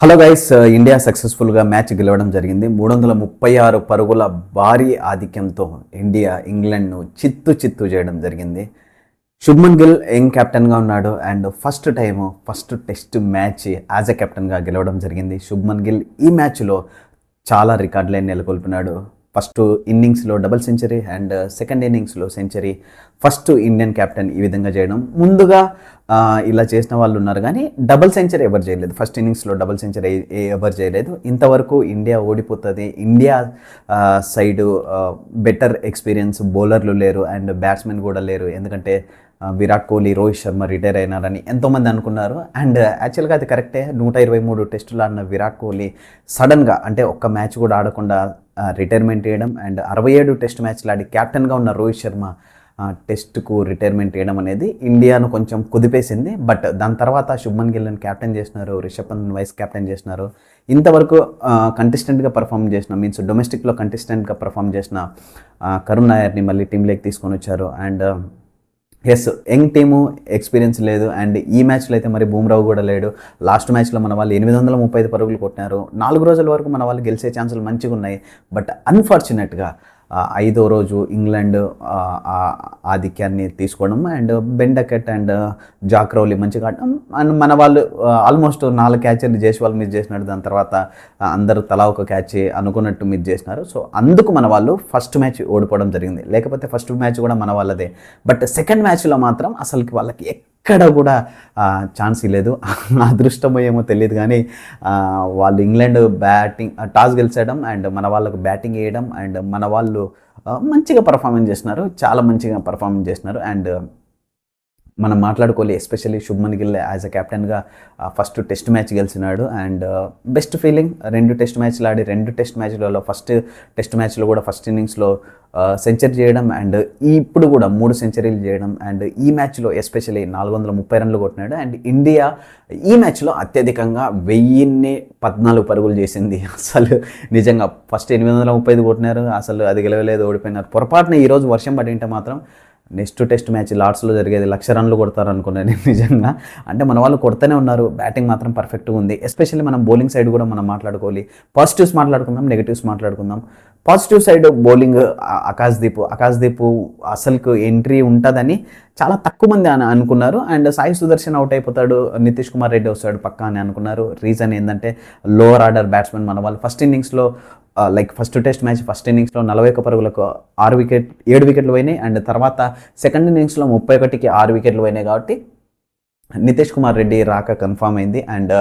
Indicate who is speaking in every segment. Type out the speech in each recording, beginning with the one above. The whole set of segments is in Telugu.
Speaker 1: హలో గైస్ uh, ఇండియా సక్సెస్ఫుల్గా మ్యాచ్ గెలవడం జరిగింది. మూడు వందల ముప్పై ఆరు పరుగుల భారీ ఆధిక్యంతో ఇండియా ఇంగ్లాండ్ను చిత్తు చిత్తు చేయడం జరిగింది. శుభ్మన్ గిల్ యంగ్ కెప్టెన్గా ఉన్నాడు and first time first test match as a కెప్టెన్గా గెలవడం జరిగింది. శుభ్మన్ గిల్ ఈ మ్యాచ్లో చాలా రికార్డులే నెలకొల్పినాడు. ఫస్ట్ ఇన్నింగ్స్లో డబుల్ సెంచరీ అండ్ సెకండ్ ఇన్నింగ్స్లో సెంచరీ. ఫస్ట్ ఇండియన్ కెప్టెన్ ఈ విధంగా చేయడం. ముందుగా ఇలా చేసిన వాళ్ళు ఉన్నారు కానీ డబుల్ సెంచరీ ఎవరు చేయలేదు. ఫస్ట్ ఇన్నింగ్స్లో డబుల్ సెంచరీ ఎవరు చేయలేదు. ఇంతవరకు ఇండియా ఓడిపోతుంది. ఇండియా సైడ్ బెటర్ ఎక్స్పీరియన్స్ బౌలర్లు లేరు అండ్ బ్యాట్స్మెన్ కూడా లేరు. ఎందుకంటే విరాట్ కోహ్లీ రోహిత్ శర్మ రిటైర్ అయినారని ఎంతోమంది అనుకున్నారు. అండ్ యాక్చువల్గా అది కరెక్టే నూట ఇరవై మూడు టెస్టులు ఆడిన విరాట్ కోహ్లీ సడన్గా అంటే ఒక్క మ్యాచ్ కూడా ఆడకుండా రిటైర్మెంట్ చేయడం అండ్ అరవై ఏడు టెస్ట్ మ్యాచ్లు ఆడి క్యాప్టెన్గా ఉన్న రోహిత్ శర్మ టెస్ట్కు రిటైర్మెంట్ చేయడం అనేది ఇండియాను కొంచెం కుదిపేసింది. బట్ దాని తర్వాత శుభ్మన్ గిల్లను క్యాప్టెన్ చేసినారు రిషబ్ పంత్ వైస్ క్యాప్టెన్ చేసినారు. ఇంతవరకు కంటెస్టెంట్గా పర్ఫామ్ చేసిన మీన్స్ డొమెస్టిక్లో కంటెస్టెంట్గా పర్ఫామ్ చేసిన కరుణ్ నాయర్ని మళ్ళీ టీంలోకి తీసుకొని వచ్చారు. And as young team experience లేదు అండ్ ఈ మ్యాచ్లో అయితే మరి బూమ్రావు కూడా లేడు. లాస్ట్ మ్యాచ్లో మన వాళ్ళు ఎనిమిది వందల ముప్పై ఐదు పరుగులు కొట్టినారు. నాలుగు రోజుల వరకు మన వాళ్ళు గెలిచే ఛాన్సులు మంచిగా ఉన్నాయి బట్ అన్ఫార్చునేట్గా ఐదో రోజు ఇంగ్లాండ్ ఆధిక్యాన్ని తీసుకోవడం అండ్ బెండకెట్ అండ్ జాక్రౌలీ మంచిగా ఆడడం. అండ్ మన వాళ్ళు ఆల్మోస్ట్ నాలుగు క్యాచ్లు చేసి వాళ్ళు మిస్ చేసినాడు. దాని తర్వాత అందరూ తలా ఒక క్యాచ్ అనుకున్నట్టు మిస్ చేసినారు. సో అందుకు మన వాళ్ళు ఫస్ట్ మ్యాచ్ ఓడిపోవడం జరిగింది. లేకపోతే ఫస్ట్ మ్యాచ్ కూడా మన వాళ్ళదే. బట్ సెకండ్ మ్యాచ్లో మాత్రం అసలుకి వాళ్ళకి ఎక్కడ కూడా ఛాన్స్ లేదు. అదృష్టమో ఏమో తెలియదు కానీ వాళ్ళు ఇంగ్లాండ్ బ్యాటింగ్ టాస్ గెలిచడం అండ్ మన వాళ్ళకు బ్యాటింగ్ వేయడం అండ్ మన వాళ్ళు మంచిగా పర్ఫార్మెన్స్ చేస్తున్నారు. చాలా మంచిగా పర్ఫార్మెన్స్ చేస్తున్నారు. అండ్ మనం మాట్లాడుకోవాలి especially Shubman Gill as a కెప్టెన్గా ఫస్ట్ టెస్ట్ మ్యాచ్ గెలిచినాడు. అండ్ బెస్ట్ ఫీలింగ్ రెండు టెస్ట్ మ్యాచ్లు ఆడి రెండు టెస్ట్ మ్యాచ్లలో ఫస్ట్ టెస్ట్ మ్యాచ్లో కూడా ఫస్ట్ ఇన్నింగ్స్లో సెంచరీ చేయడం. అండ్ ఇప్పుడు కూడా మూడు సెంచరీలు చేయడం. అండ్ ఈ మ్యాచ్లో ఎస్పెషల్లీ నాలుగు వందల ముప్పై రన్లు కొట్టినాడు. అండ్ ఇండియా ఈ మ్యాచ్లో అత్యధికంగా వెయ్యిన్ని పద్నాలుగు పరుగులు చేసింది. అసలు నిజంగా ఫస్ట్ ఎనిమిది వందల ముప్పై ఐదు కొట్టినారు. అసలు అది గెలవలేదు ఓడిపోయినారు. పొరపాటున ఈరోజు వర్షం పడింటే మాత్రం నెక్స్ట్ టెస్ట్ మ్యాచ్ లార్డ్స్లో జరిగేది లక్ష రన్లు కొడతారు అనుకున్నాను నేను నిజంగా. అంటే మన వాళ్ళు కొడతానే ఉన్నారు బ్యాటింగ్ మాత్రం పర్ఫెక్ట్గా ఉంది. ఎస్పెషల్లీ మనం బౌలింగ్ సైడ్ కూడా మనం మాట్లాడుకోవాలి. పాజిటివ్స్ మాట్లాడుకుందాం నెగిటివ్స్ మాట్లాడుకుందాం. Positive side bowling Akashdeep. Akashdeep అసలుకు ఎంట్రీ ఉంటుందని చాలా తక్కువ మంది అని అనుకున్నారు. అండ్ సాయి సుదర్శన్ అవుట్ అయిపోతాడు నితీష్ కుమార్ రెడ్డి వస్తాడు పక్కా అని అనుకున్నారు. రీజన్ ఏంటంటే లోవర్ ఆర్డర్ బ్యాట్స్మెన్ మన వాళ్ళు. ఫస్ట్ ఇన్నింగ్స్లో like first test match first ఇన్నింగ్స్లో నలభై ఒక పరుగులకు ఆరు వికెట్ ఏడు వికెట్లు పోయినాయి. అండ్ తర్వాత సెకండ్ ఇన్నింగ్స్లో ముప్పై ఒకటికి ఆరు వికెట్లు పోయినాయి కాబట్టి నితీష్ కుమార్ రెడ్డి రాక కన్ఫామ్ అయింది. అండ్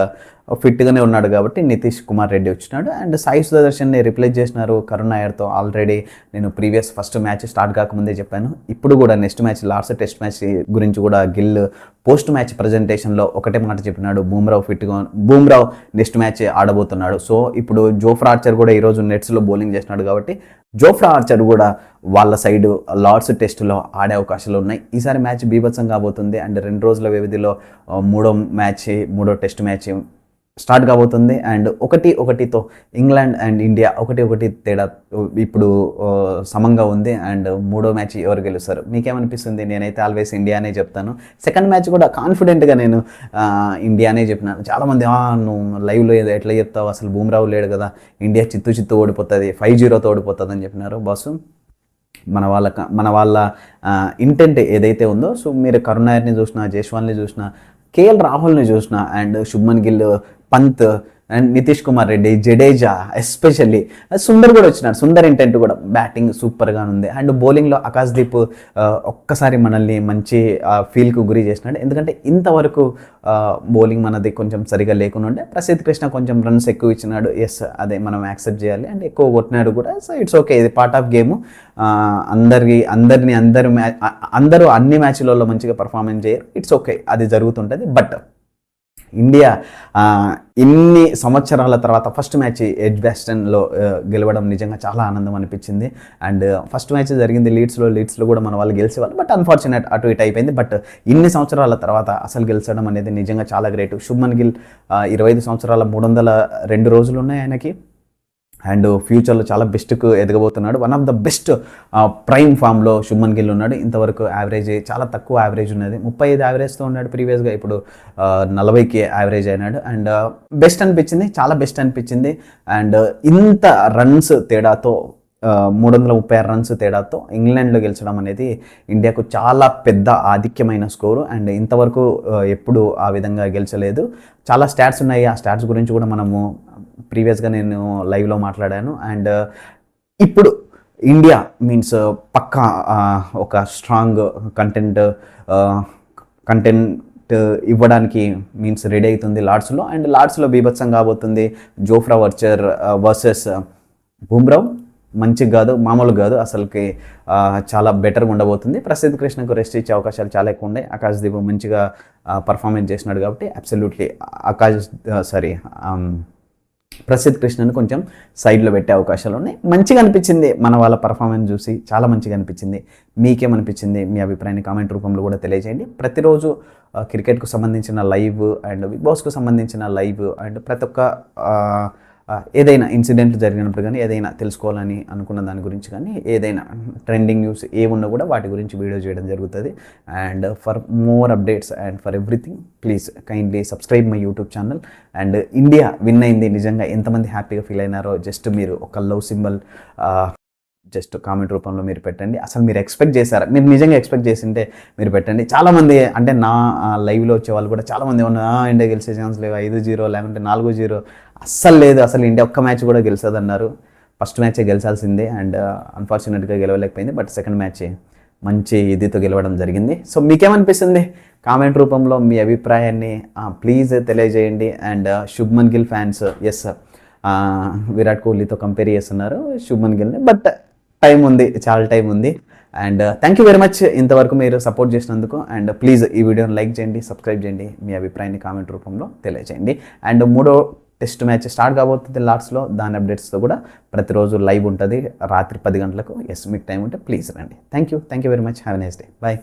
Speaker 1: ఫిట్గానే ఉన్నాడు కాబట్టి నితీష్ కుమార్ రెడ్డి వచ్చినాడు. అండ్ సాయి సుదర్శన్ని రిప్లేస్ చేసినారు కరుణ్ నాయర్తో ఆల్రెడీ. నేను ప్రీవియస్ ఫస్ట్ మ్యాచ్ స్టార్ట్ కాకముందే చెప్పాను. ఇప్పుడు కూడా next match last test match గురించి కూడా గిల్ పోస్ట్ మ్యాచ్ ప్రజెంటేషన్లో ఒకటే మాట చెప్పినాడు. బూమ్రావు ఫిట్గా బూమ్రావు నెక్స్ట్ మ్యాచ్ ఆడబోతున్నాడు. సో ఇప్పుడు జోఫ్రా ఆర్చర్ కూడా ఈరోజు నెట్స్లో బౌలింగ్ చేసినాడు కాబట్టి జోఫ్రా ఆర్చర్ కూడా వాళ్ళ సైడ్ లార్డ్స్ టెస్ట్లో ఆడే అవకాశాలు ఉన్నాయి. ఈసారి మ్యాచ్ బీభత్సం కాబోతుంది. అండ్ రెండు రోజుల వ్యవధిలో మూడో మ్యాచ్ మూడో టెస్ట్ మ్యాచ్ స్టార్ట్ కాబోతుంది. అండ్ ఒకటి ఒకటితో ఇంగ్లాండ్ అండ్ ఇండియా ఒకటి ఒకటి తేడా ఇప్పుడు సమంగా ఉంది. అండ్ మూడో మ్యాచ్ ఎవరు గెలుస్తారు? మీకేమనిపిస్తుంది? నేనైతే ఆల్వేస్ ఇండియానే చెప్తాను. సెకండ్ మ్యాచ్ కూడా కాన్ఫిడెంట్గా నేను ఇండియానే చెప్పినాను. చాలామంది నువ్వు లైవ్లో ఎట్లా చెప్తావు? అసలు బూమ్రావు లేడు కదా. ఇండియా చిత్తు చిత్తు ఓడిపోతుంది. ఫైవ్ జీరోతో ఓడిపోతుంది అని చెప్పినారు. బాసు మన వాళ్ళ మన వాళ్ళ ఇంటెంట్ ఏదైతే ఉందో సో మీరు కరుణాయర్ని చూసినా జైస్వాల్ని చూసినా కేఎల్ రాహుల్ని చూసిన and Shubman Gill Pant and Nitish Kumar Reddy Jadeja especially Sundar కూడా వచ్చినాడు. సుందర్ ఇంటెంట్ కూడా బ్యాటింగ్ సూపర్గా ఉంది. అండ్ బౌలింగ్లో ఆకాశ్దీప్ ఒక్కసారి మనల్ని మంచి ఫీల్కు గురి చేసినాడు. ఎందుకంటే ఇంతవరకు బౌలింగ్ మనది కొంచెం సరిగా లేకుండా ఉండే. ప్రసిద్ధ్ కృష్ణ కొంచెం రన్స్ ఎక్కువ ఇచ్చినాడు. ఎస్ అదే మనం యాక్సెప్ట్ చేయాలి. అండ్ ఎక్కువ కొట్టినాడు కూడా. సో ఇట్స్ ఓకే ఇది పార్ట్ ఆఫ్ గేమ్ అందరికి అందరిని అందరు మ్యా అందరూ అన్ని మ్యాచ్లలో మంచిగా పర్ఫార్మెన్స్ చేయరు. ఇట్స్ ఓకే అది జరుగుతుంటుంది. బట్ ఇండియా ఇన్ని సంవత్సరాల తర్వాత ఫస్ట్ మ్యాచ్ ఎడ్జ్ వెస్టన్లో గెలవడం నిజంగా చాలా ఆనందం అనిపించింది. అండ్ ఫస్ట్ మ్యాచ్ జరిగింది లీడ్స్లో లీడ్స్లో కూడా మన వాళ్ళు గెలిచేవాళ్ళు. బట్ అన్ఫార్చునేట్ అటు ఇటు అయిపోయింది. బట్ ఇన్ని సంవత్సరాల తర్వాత అసలు గెలిచడం అనేది నిజంగా చాలా గ్రేట్ శుభ్మన్ గిల్ ఇరవై ఐదు సంవత్సరాల మూడు వందల రెండు రోజులు ఉన్నాయి ఆయనకి. అండ్ ఫ్యూచర్లో చాలా బెస్ట్కు ఎదగబోతున్నాడు. One of the best prime ఫామ్లో శుభ్మన్ గిల్ ఉన్నాడు. ఇంతవరకు యావరేజ్ చాలా తక్కువ యావరేజ్ ఉన్నది. ముప్పై ఐదు యావరేజ్తో ఉన్నాడు ప్రీవియస్గా. ఇప్పుడు నలభైకి యావరేజ్ అయినాడు. అండ్ బెస్ట్ అనిపించింది. చాలా బెస్ట్ అనిపించింది. అండ్ ఇంత రన్స్ తేడాతో మూడు వందల ముప్పై ఆరు రన్స్ తేడాతో ఇంగ్లాండ్లో గెలిచడం అనేది ఇండియాకు చాలా పెద్ద ఆధిక్యమైన స్కోరు. అండ్ ఇంతవరకు ఎప్పుడు ఆ విధంగా గెలిచలేదు. చాలా స్టాట్స్ ఉన్నాయి. ఆ స్టాట్స్ గురించి కూడా మనము ప్రీవియస్గా నేను లైవ్లో మాట్లాడాను. అండ్ ఇప్పుడు ఇండియా మీన్స్ పక్కా ఒక స్ట్రాంగ్ కంటెంట్ కంటెంట్ ఇవ్వడానికి మీన్స్ రెడీ అవుతుంది లార్డ్స్లో. అండ్ లార్డ్స్లో బీభత్సం కాబోతుంది జోఫ్రా వర్చర్ వర్సెస్ బుమ్రావ్. మంచిగా కాదు మామూలు కాదు అసలుకి చాలా బెటర్గా ఉండబోతుంది. ప్రసిద్ధ్ కృష్ణకు రెస్ట్ ఇచ్చే అవకాశాలు చాలా ఎక్కువ ఉన్నాయి. ఆకాష్ దీప్ మంచిగా పర్ఫార్మెన్స్ చేసినాడు కాబట్టి అబ్సల్యూట్లీ ఆకాష్ సారీ ప్రసిద్ధ్ కృష్ణను కొంచెం సైడ్లో పెట్టే అవకాశాలు ఉన్నాయి. మంచిగా అనిపించింది. మన వాళ్ళ పర్ఫార్మెన్స్ చూసి చాలా మంచిగా అనిపించింది. మీకేమనిపించింది? మీ అభిప్రాయాన్ని కామెంట్ రూపంలో కూడా తెలియజేయండి. ప్రతిరోజు క్రికెట్కు సంబంధించిన లైవ్ అండ్ బిగ్ బాస్కు సంబంధించిన లైవ్ అండ్ ప్రతి ఒక్క ఏదైనా ఇన్సిడెంట్లు జరిగినప్పుడు కానీ ఏదైనా తెలుసుకోవాలని అనుకున్న దాని గురించి కానీ ఏదైనా ట్రెండింగ్ న్యూస్ ఏమున్నా కూడా వాటి గురించి వీడియో చేయడం జరుగుతుంది. And for more updates and for everything please kindly subscribe my YouTube channel and India win అయింది. నిజంగా ఎంతమంది హ్యాపీగా ఫీల్ అయినారో జస్ట్ మీరు ఒక లవ్ సింబల్ జస్ట్ కామెంట్ రూపంలో మీరు పెట్టండి. అసలు మీరు ఎక్స్పెక్ట్ చేశారా? మీరు నిజంగా ఎక్స్పెక్ట్ చేసింటే మీరు పెట్టండి. చాలామంది అంటే నా లైవ్లో వచ్చే వాళ్ళు కూడా చాలామంది ఉన్నారు. ఇండియా గెలిచే ఛాన్స్ లేవు? ఐదు జీరో లేకుంటే నాలుగు జీరో. అస్సలు లేదు. అసలు ఇండియా ఒక్క మ్యాచ్ కూడా గెలిచదు అన్నారు ఫస్ట్ మ్యాచే గెలిచాల్సిందే. అండ్ అన్ఫార్చునేట్గా గెలవలేకపోయింది. బట్ సెకండ్ మ్యాచ్ మంచి ఇదితో గెలవడం జరిగింది. సో మీకేమనిపిస్తుంది? కామెంట్ రూపంలో మీ అభిప్రాయాన్ని ప్లీజ్ తెలియజేయండి. And Shubman Gill fans yes Virat కోహ్లీతో compare చేస్తున్నారు శుభ్మన్ గిల్ని. బట్ టైం ఉంది చాలా టైం ఉంది. And thank you very much ఇంతవరకు మీరు సపోర్ట్ చేసినందుకు. అండ్ ప్లీజ్ ఈ వీడియోని లైక్ చేయండి సబ్స్క్రైబ్ చేయండి మీ అభిప్రాయాన్ని కామెంట్ రూపంలో తెలియజేయండి. అండ్ మూడో టెస్ట్ మ్యాచ్ స్టార్ట్ కాబోతుంది లాస్ట్లో దాని అప్డేట్స్తో కూడా ప్రతిరోజు లైవ్ ఉంటుంది. రాత్రి పది గంటలకు. ఎస్ మీకు టైం ఉంటే ప్లీజ్ రండి. Thank you thank you very much have nice day bye